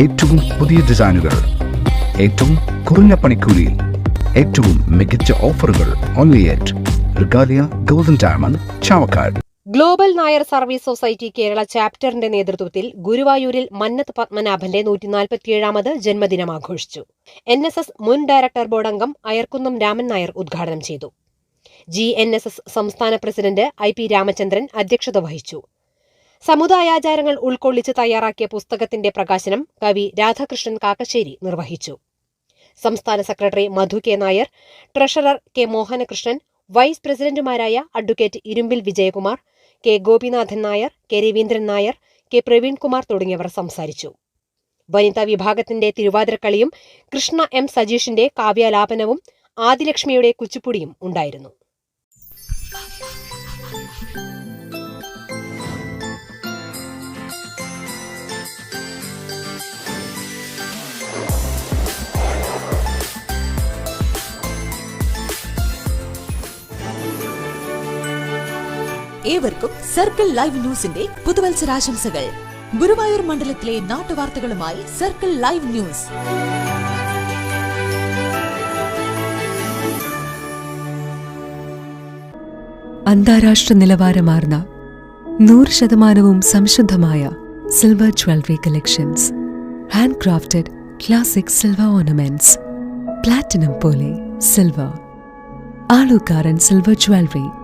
ഏറ്റവും പുതിയ ഡിസൈനുകൾ ഏറ്റവും കുറഞ്ഞ പണിക്കൂലിയിൽ ഏറ്റവും മികച്ച ഓഫറുകൾ only at Regalia golden diamond Chavakkad global Nair service society Kerala ചാപ്റ്ററിന്റെ നേതൃത്വത്തിൽ ഗുരുവായൂരിൽ മന്നത്ത് പത്മനാഭന്റെ നൂറ്റിനാൽപ്പത്തിയേഴാമത് ജന്മദിനം ആഘോഷിച്ചു. എൻ എസ് എസ് മുൻ ഡയറക്ടർ ബോർഡ് അംഗം അയർക്കുന്നം രാമൻ നായർ ഉദ്ഘാടനം ചെയ്തു. ജി എൻ എസ് എസ് സംസ്ഥാന പ്രസിഡന്റ് ഐ പി രാമചന്ദ്രൻ അധ്യക്ഷത വഹിച്ചു. സമുദായാചാരങ്ങൾ ഉൾക്കൊള്ളിച്ച് തയ്യാറാക്കിയ പുസ്തകത്തിന്റെ പ്രകാശനം കവി രാധാകൃഷ്ണൻ കാക്കശ്ശേരി നിർവഹിച്ചു. സംസ്ഥാന secretary Madhu K Nair treasurer K Mohanakrishnan vice പ്രസിഡന്റുമാരായ advocate Irumbil Vijayakumar K Gopinathan Nair K Raveendran Nair K Praveenkumar തുടങ്ങിയവർ സംസാരിച്ചു. വനിതാ വിഭാഗത്തിന്റെ തിരുവാതിരക്കളിയും കൃഷ്ണ എം സജീഷിന്റെ കാവ്യാലാപനവും ആദിലക്ഷ്മിയുടെ കുച്ചിപ്പുടിയും ഉണ്ടായിരുന്നു. ഏവർക്കും സർക്കിൾ ലൈവ് ന്യൂസിന്റെ പുതുവത്സരാശംസകൾ. ഗുരുവായൂർ മണ്ഡലത്തിലെ നാട്ടുവാർത്തകളുമായി സർക്കിൾ ലൈവ് ന്യൂസ്. അന്താരാഷ്ട്ര നിലവാരമാർന്ന നൂറ് ശതമാനവും സംശുദ്ധമായ silver jewellery collections. Handcrafted classic silver ornaments. Platinum പോലെ silver. Alukkaran silver jewellery.